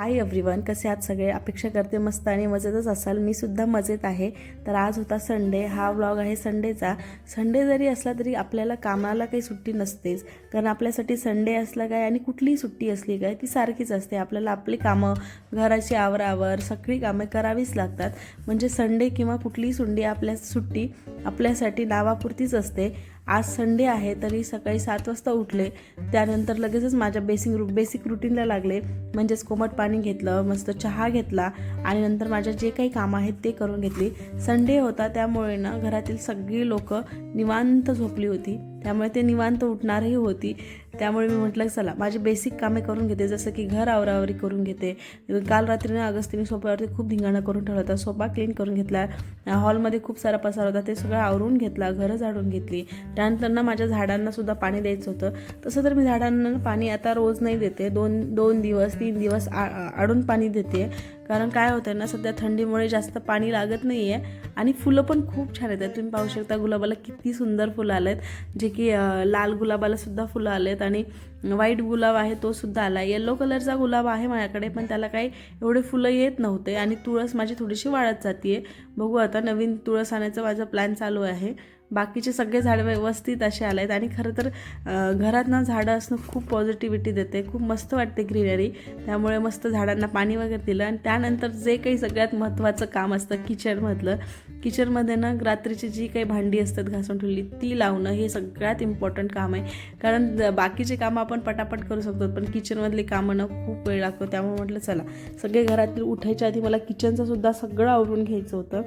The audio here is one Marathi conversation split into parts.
आय एव्हरीवन कसे आहात सगळे? अपेक्षा करते मस्त आणि मजेतच असाल. मी सुद्धा मजेत आहे. तर आज होता संडे हा व्लॉग आहे संडेचा संडे जरी असला तरी आपल्याला कामाला काही सुट्टी नसतेच. कारण आपल्यासाठी संडे असला काय आणि कुठलीही सुट्टी असली काय ती सारखीच असते. आपल्याला आपली कामं घराची आवरावर सगळी कामे करावीच लागतात. म्हणजे संडे किंवा कुठलीही सुंडी आपल्या सुट्टी आपल्यासाठी नावापुरतीच असते. आज संडे आहे तरी सकाळी सात वाजता उठले. त्यानंतर लगेचच माझ्या बेसिक रु बेसिक रुटीनला लागले. म्हणजेच कोमट पाणी घेतलं मस्त चहा घेतला आणि नंतर माझ्या जे काही कामं आहेत ते करून घेतली. संडे होता त्यामुळे ना घरातील सगळी लोक निवांत झोपली होती. त्यामुळे ते निवांत उठणारही होती. त्यामुळे मी म्हटलं चला माझी बेसिक कामे करून घेते जसं की घर आवरावरी करून घेते. काल रात्रीनं अगस्तीने सोफ्यावरती खूप धिंगाणा करून ठेवला होता सोफा क्लीन करून घेतला. हॉलमध्ये खूप सारा पसार होता ते सगळं आवरून घेतला घरं झाडून घेतली. त्यानंतर ना माझ्या झाडांनासुद्धा पाणी द्यायचं होतं. तसं तर मी झाडांना पाणी आता रोज नाही देते. दोन दोन दिवस तीन दिवस आ आडून पाणी देते. कारण काय होतं ना सध्या थंडीमुळे जास्त पाणी लागत नाही आहे आणि फुलं पण खूप छान येतात तुम्ही पाहू शकता गुलाबाला किती सुंदर फुलं आले आहेत जे की लाल गुलाबाला सुद्धा फुलं आले आहेत आणि व्हाईट गुलाब आहे तो सुद्धा आला. येलो कलरचा गुलाब आहे माझ्याकडे पण त्याला काही एवढे फुलं येत नव्हते आणि तुळस माझी थोडीशी वाढत जाते बघू आता नवीन तुळस आणायचा माझा प्लॅन चालू आहे. बाकीचे सगळे झाडं व्यवस्थित असे आले आहेत आणि खरं तर घरात ना झाडं असणं खूप पॉझिटिव्हिटी देते. खूप मस्त वाटते ग्रीनरी त्यामुळे मस्त झाडांना पाणी वगैरे दिलं आणि त्यानंतर जे काही सगळ्यात महत्त्वाचं काम असतं किचनमधलं किचनमध्ये ना रात्रीची जी काही भांडी असतात घासून ठेवली ती लावणं हे सगळ्यात इम्पॉर्टंट काम आहे. कारण ज- बाकीचे कामं आपण पटापट करू शकतो पण किचनमधले कामं ना खूप वेळ लागतो. त्यामुळे म्हटलं चला. सगळे घरातील उठायच्या आधी मला किचनचं सुद्धा सगळं आवरून घ्यायचं होतं.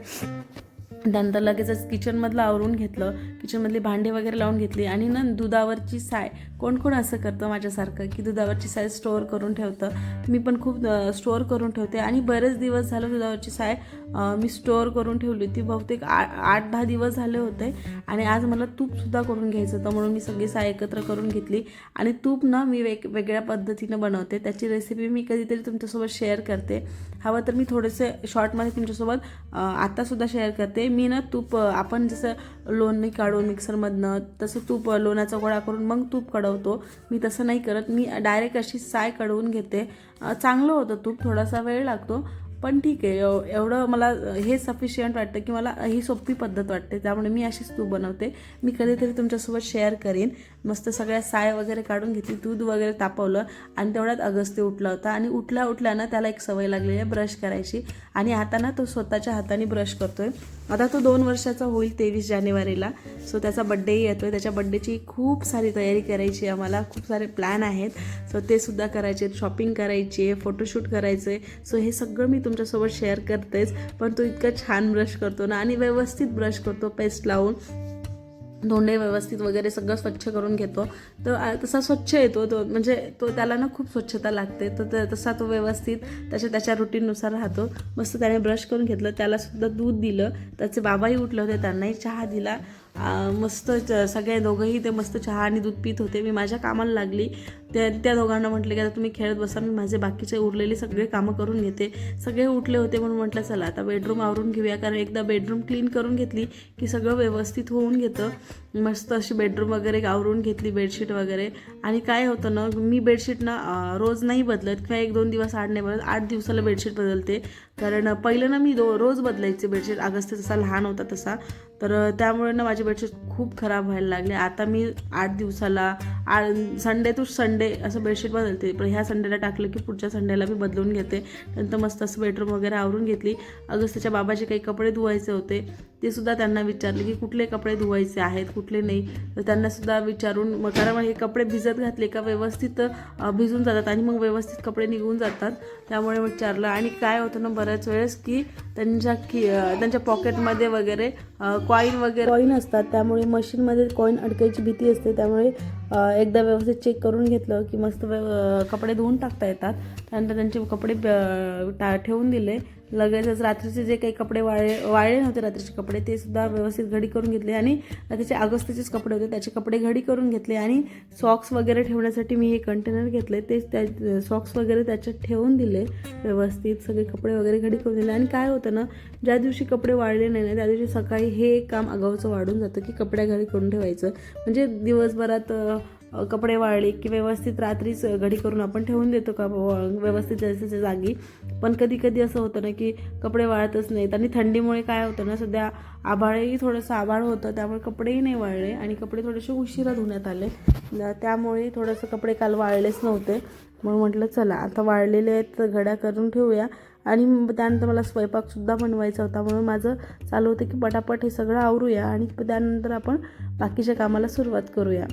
त्यानंतर लगेचच किचनमधलं आवरून घेतलं किचनमधली भांडी वगैरे लावून घेतली आणि ना दुधावरची साय कोण कोण असं करतं माझ्यासारखं की दुधावरची साय स्टोअर करून ठेवतं? मी पण खूप स्टोअर करून ठेवते आणि बरेच दिवस झालं दुधावरची साय मी स्टोअर करून ठेवली होती. बहुतेक आ आठ दहा दिवस झाले होते आणि आज मला तूपसुद्धा करून घ्यायचं होतं म्हणून मी सगळी साय एकत्र करून घेतली आणि तूप ना मी वेग वेगळ्या पद्धतीनं बनवते. त्याची रेसिपी मी कधीतरी तुमच्यासोबत शेअर करते. हवं तर मी थोडेसे शॉर्टमध्ये तुमच्यासोबत आत्तासुद्धा शेअर करते. मी ना तूप आपण जसं लोणी काढून मिक्सरमधनं तसं तूप लोणाचा लोण्याचा गोळा करून मग तूप कढवतो मी तसं नाही करत. मी डायरेक्ट अशी साय कढवून घेते. चांगलं होतं तूप. थोडासा वेळ लागतो. पण ठीक आहे एव- एवढं मला हे सफिशियंट वाटतं की मला ही सोपी पद्धत वाटते. त्यामुळे मी अशीच तूप बनवते. मी कधीतरी तुमच्यासोबत शेअर करीन. मस्त सगळ्या साय वगैरे काढून घेतली दूध वगैरे तापवलं आणि तेवढ्यात अगस्ती उठला होता. आणि उठल्या उठल्यानं त्याला एक सवय लागलेली आहे ब्रश करायची. आणि आता ना तो स्वतःच्या हाताने ब्रश करतोय. आता तो दोन वर्षाचा होईल तेवीस जानेवारीला. सो त्याचा बड्डेही येतोय. त्याच्या बड्डेची खूप सारी तयारी करायची आहे आम्हाला. खूप सारे प्लॅन आहेत. सो ते सुद्धा करायचे. शॉपिंग करायची आहे फोटोशूट करायचे. सो हे सगळं मी तुमच्यासोबत शेअर करतेच पण तो इतका छान ब्रश करतो ना आणि व्यवस्थित ब्रश करतो पेस्ट लावून. धोंडे व्यवस्थित वगैरे सगळं स्वच्छ करून घेतो. तर तसा स्वच्छ येतो तो म्हणजे तो त्याला ना खूप स्वच्छता लागते. तर त- तसा तो व्यवस्थित त्याच्या त्याच्या रुटीननुसार राहतो. मस्त त्याने ब्रश करून घेतलं त्यालासुद्धा दूध दिलं. त्याचे बाबाही उठले होते त्यांनाही चहा दिला. मस्त सगळे दोघंही ते मस्त चहा आणि दूध पित होते. मी माझ्या कामाला लागली. त्या त्या दोघांना म्हटलं की आता तुम्ही खेळत बसा मी माझे बाकीचे उरलेली सगळे कामं करून घेते. सगळे उठले होते म्हणून म्हटलं चला आता बेडरूम आवरून घेऊया. कारण एकदा बेडरूम क्लीन करून घेतली की सगळं व्यवस्थित होऊन घेतं. मस्त अशी बेडरूम वगैरे आवरून घेतली बेडशीट वगैरे. आणि काय होतं ना मी बेडशीट ना रोज नाही बदलत. किंवा एक दोन दिवस आड नाही बदलत. आठ दिवसाला बेडशीट बदलते. कारण पहिलं ना मी दो रोज बदलायचे बेडशीट अगस्त जसा लहान होता तसा. तर त्यामुळे ना माझी बेडशीट खूप खराब व्हायला लागले. आता मी आठ दिवसाला आ संडे टू संडे असं बेडशीट बदलते. पण ह्या संडेला टाकलं की पुढच्या संडेला मी बदलून घेते. नंतर मस्त असं बेडरूम वगैरे आवरून घेतली. अगस्त्याच्या बाबाचे काही कपडे धुवायचे होते. ते सुद्धा त्यांना विचारले की कुठले कपडे धुवायचे आहेत कुठले नाही. तर त्यांना सुद्धा विचारून मग कारण हे कपडे भिजत घातले का? व्यवस्थित भिजून जातात आणि मग व्यवस्थित कपडे निघून जातात. त्यामुळे विचारलं. आणि काय होतं ना बऱ्याच वेळेस की त्यांच्या की त्यांच्या पॉकेटमध्ये वगैरे कॉईन वगैरे कॉईन असतात. त्यामुळे मशीनमध्ये कॉईन अडकायची भीती असते. त्यामुळे एकदा व्यवस्थित चेक करून घेतलं की मस्त कपडे धुवून टाकता येतात. त्यानंतर त्यांचे कपडे टा ठेवून दिले. लगेचच रात्रीचे जे काही कपडे वाळे वाळले नव्हते रात्रीचे कपडे ते सुद्धा व्यवस्थित घडी करून घेतले आणि त्याचे अगस्तीचेच कपडे होते. त्याचे कपडे घडी करून घेतले आणि सॉक्स वगैरे ठेवण्यासाठी मी हे कंटेनर घेतले. ते त्या सॉक्स वगैरे त्याच्यात ठेवून दिले व्यवस्थित. सगळे कपडे वगैरे घडी करून दिले. आणि काय होतं ना ज्या दिवशी कपडे वाळले नाही ना त्या दिवशी सकाळी हे एक काम अगाऊचं वाढून जातं की कपड्या घडी करून ठेवायचं. म्हणजे दिवसभरात कपडे वाळले की व्यवस्थित रात्रीच घडी करून आपण ठेवून देतो का व्यवस्थित त्याच्या जागी. पण कधी कधी असं होतं ना की कपडे वाळतच नाहीत आणि थंडीमुळे काय होतं ना सध्या आभाळही थोडंसं आभाळ होतं त्यामुळे कपडेही नाही वाळले आणि कपडे थोडेसे उशिरा धुण्यात आले. त्यामुळे थोडंसं कपडे काल वाळलेच नव्हते. म्हणून म्हटलं चला आता वाळलेले आहेत तर घड्या करून ठेवूया. आणि मग त्यानंतर मला स्वयंपाकसुद्धा बनवायचा होता म्हणून माझं चालू होतं की पटापट हे सगळं आवरूया आणि त्यानंतर आपण बाकीच्या कामाला सुरुवात करूया.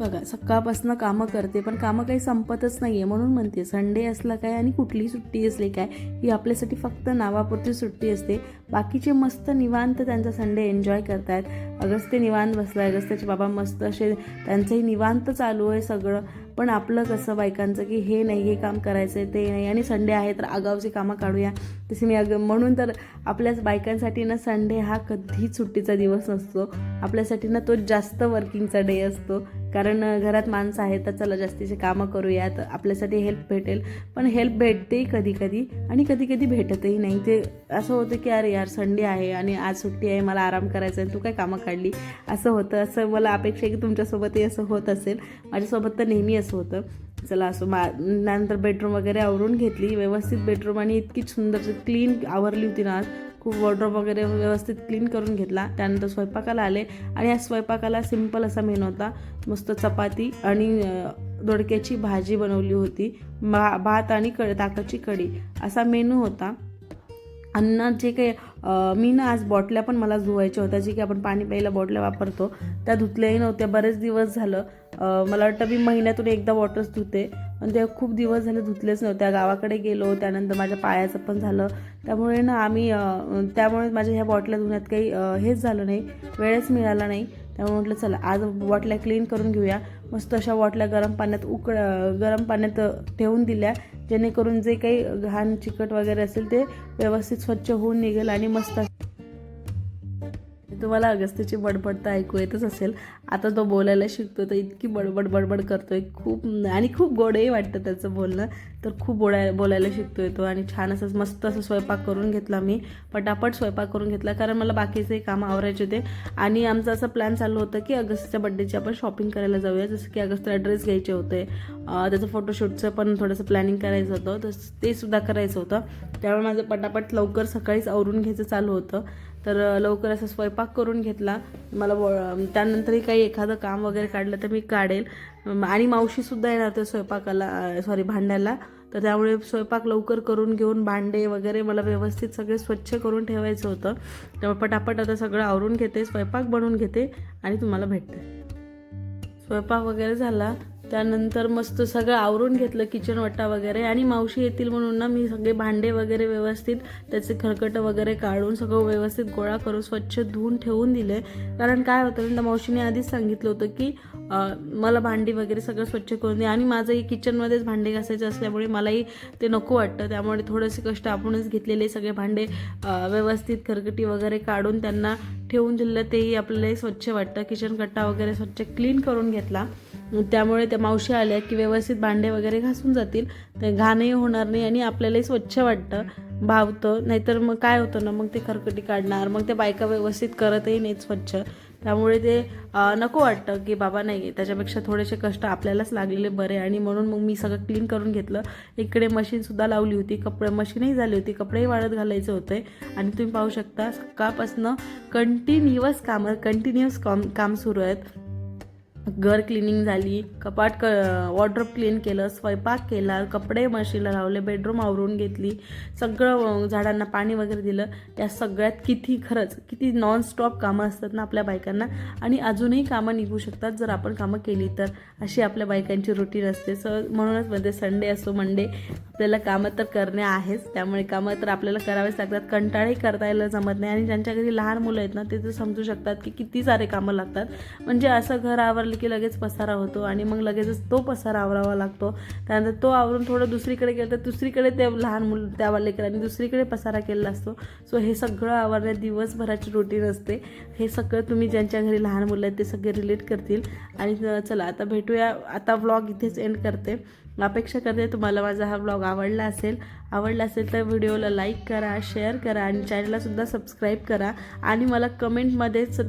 बघा सकाळपासून कामं करते पण कामं काही संपतच नाही आहे म्हणून म्हणते संडे असला काय आणि कुठलीही सुट्टी असली काय ही आपल्यासाठी फक्त नावापुरती सुट्टी असते. बाकीचे मस्त निवांत त्यांचा संडे एन्जॉय करतायत. अगस्ते निवांत बसला अगस्त्याचे बाबा मस्त असे त्यांचंही निवांत चालू आहे सगळं. पण आपलं कसं बायकांचं की हे नाही हे काम करायचं आहे ते नाही आणि संडे आहे तर आगावची कामं काढूया. तसे मी अग म्हणून तर आपल्याच बायकांसाठी ना संडे हा कधीच सुट्टीचा दिवस नसतो. आपल्यासाठी ना तो जास्त वर्किंगचा डे असतो. कारण घरात माणसं आहेत तर चला जास्तीचे कामं करूयात आपल्यासाठी हेल्प भेटेल. पण हेल्प भेटतेही कधी कधी आणि कधी कधी भेटतही नाही. ते असं होतं की अरे यार संडे आहे आणि आज सुट्टी आहे मला आराम करायचा आहे तू काय कामं काढली? असं होतं. असं मला अपेक्षा आहे की तुमच्यासोबतही असं होत असेल. माझ्यासोबत तर नेहमी असं होतं. चला असो मा नंतर बेडरूम वगैरे आवरून घेतली. व्यवस्थित बेडरूम आणि इतकी सुंदर क्लीन आवरली होती ना आज. खूप वॉर्ड्रॉप वगैरे व्यवस्थित क्लीन करून घेतला. त्यानंतर स्वयंपाकाला आले. आणि या स्वयंपाकाला सिंपल असा मेनू होता. मस्त चपाती आणि दोडक्याची भाजी बनवली होती. भा भात आणि क ताकाची कढी असा मेनू होता. अन्न जे काही मी ना आज बॉटल्या पण मला धुवायच्या होत्या. जे की आपण पाणी प्यायला बॉटल्या वापरतो त्या धुतल्याही नव्हत्या. बरेच दिवस झालं. मला वाटतं मी महिन्यातून एकदा बॉटल्स धुते. पण ते खूप दिवस झाले धुतलेच नव्हत्या गावाकडे गेलो त्यानंतर माझ्या पायाचं पण झालं. त्यामुळे ना आम्ही त्यामुळे माझ्या ह्या बॉटल्या धुण्यात काही हेच झालं नाही. वेळच मिळाला नाही. त्यामुळे म्हटलं चला आज बॉटल्या क्लीन करून घेऊया. मस्त अशा बॉटल्या गरम पाण्यात उकळ गरम पाण्यात ठेवून दिल्या. जेणेकरून जे काही घाण चिकट वगैरे असेल ते व्यवस्थित स्वच्छ होऊन निघेल आणि मस्त तुम्हाला अगस्तीची बडबड तर ऐकू येतच असेल. आता तो बोलायला शिकतो तर इतकी बडबड बडबड करतोय. खूप आणि खूप गोडही वाटतं त्याचं बोलणं. तर खूप बोलाय बोलायला शिकतो तो आणि छान असं मस्त असं स्वयंपाक करून घेतला मी. पटापट स्वयंपाक करून घेतला कारण मला बाकीचे काम आवरायचे होते. आणि आमचा असं प्लॅन चालू होतं की अगस्टच्या बड्डेची आपण शॉपिंग करायला जाऊया. जसं की अगस्टला ड्रेस घ्यायचे होते. त्याचं फोटोशूटचं पण थोडंसं प्लॅनिंग करायचं होतं. तर ते सुद्धा करायचं होतं. त्यामुळे माझं पटापट लवकर सकाळीच आवरून घ्यायचं चालू होतं. तर लवकर असा स्वयंपाक करून घेतला. मला व- त्यानंतरही काही एखादं काम वगैरे काढलं तर मी काढेल. आणि मावशीसुद्धा येणार ते स्वयंपाकाला सॉरी भांड्याला. तर त्यामुळे स्वयंपाक लवकर करून घेऊन भांडे वगैरे मला व्यवस्थित सगळे स्वच्छ करून ठेवायचं होतं. त्यामुळे पटापट आता सगळं आवरून घेते स्वयंपाक बनवून घेते आणि तुम्हाला भेटते. स्वयंपाक वगैरे झाला. त्यानंतर मस्त सगळं आवरून घेतलं किचन वट्टा वगैरे. आणि मावशी येतील म्हणून ना मी सगळे भांडे वगैरे व्यवस्थित त्याचे खरकटं वगैरे काढून सगळं व्यवस्थित गोळा करून स्वच्छ धुवून ठेवून दिले. कारण काय होतं ना मावशीने आधीच सांगितलं होतं की मला भांडी वगैरे सगळं स्वच्छ करून दे. आणि माझंही किचनमध्येच भांडे घासायचे असल्यामुळे मलाही ते नको वाटतं. त्यामुळे थोडेसे कष्ट आपणच घेतलेले सगळे भांडे व्यवस्थित खरकटी वगैरे काढून त्यांना ठेवून दिलं. तेही आपल्यालाही स्वच्छ वाटतं. किचन कट्टा वगैरे स्वच्छ क्लीन करून घेतला. त्यामुळे त्या मावशी आल्या की व्यवस्थित भांडे वगैरे घासून जातील. तर घाणही होणार नाही आणि आपल्यालाही स्वच्छ वाटतं भावतं. नाहीतर मग काय होतं ना मग ते खरकटी काढणार मग ते बायका व्यवस्थित करतही नाहीत स्वच्छ. त्यामुळे ते नको वाटतं की बाबा नाही त्याच्यापेक्षा थोडेसे कष्ट आपल्यालाच लागलेले बरे. आणि म्हणून मग मी सगळं क्लीन करून घेतलं. इकडे मशीनसुद्धा लावली होती कपडे मशीनही झाली होती कपडेही वाळत घालायचे होते. आणि तुम्ही पाहू शकता सकाळपासनं कंटिन्युअस कामं कंटिन्युअस काम काम सुरू आहेत. घर क्लिनिंग झाली कपाट क वॉर्ड्रोप क्लीन केलं स्वयंपाक केला कपडे मशीनला लावले बेडरूम आवरून घेतली सगळं झाडांना पाणी वगैरे दिलं. या सगळ्यात किती खरंच किती नॉनस्टॉप कामं असतात ना आपल्या बायकांना. आणि अजूनही कामं निघू शकतात जर आपण कामं केली तर. अशी आपल्या बायकांची रुटीन असते. स म्हणूनच म्हणजे संडे असो मंडे आपल्याला कामं तर करणे आहेच. त्यामुळे कामं तर आपल्याला करावेच लागतात. कंटाळही करता यायला जमत नाही. आणि ज्यांच्या घरी लहान मुलं आहेत ना ते तर समजू शकतात की किती सारे कामं लागतात. म्हणजे असं घर आवरलं की लगेच पसारा होतो आणि मग लगेचच तो पसारा आवरावा लागतो. त्यानंतर तो आवरून थोडं दुसरीकडे गेलं तर दुसरीकडे ते लहान मुलं त्या लेकरांनी दुसरीकडे पसारा केलेला असतो. सो हे सगळं आवरण्यात दिवसभराची रुटीन असते. हे सगळं तुम्ही ज्यांच्या घरी लहान मुलं आहेत ते सगळे रिलेट करतील. आणि चला आता भेटूया. आता व्लॉग इथेच एंड करते. अपेक्षा करते तुम्हाला माझा हा ब्लॉग आवडला असेल. आवडला असेल तर व्हिडिओला लाईक करा शेअर करा आणि चॅनललासुद्धा सबस्क्राईब करा. आणि मला कमेंटमध्येच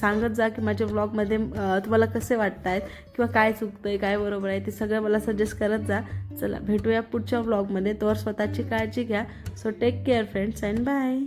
सांगत जा की माझ्या ब्लॉगमध्ये तुम्हाला कसे वाटत आहेत किंवा काय चुकतं आहे काय बरोबर आहे ते सगळं मला सजेस्ट करत जा. चला भेटूया पुढच्या ब्लॉगमध्ये तोवर स्वतःची काळजी घ्या. So take care friends and bye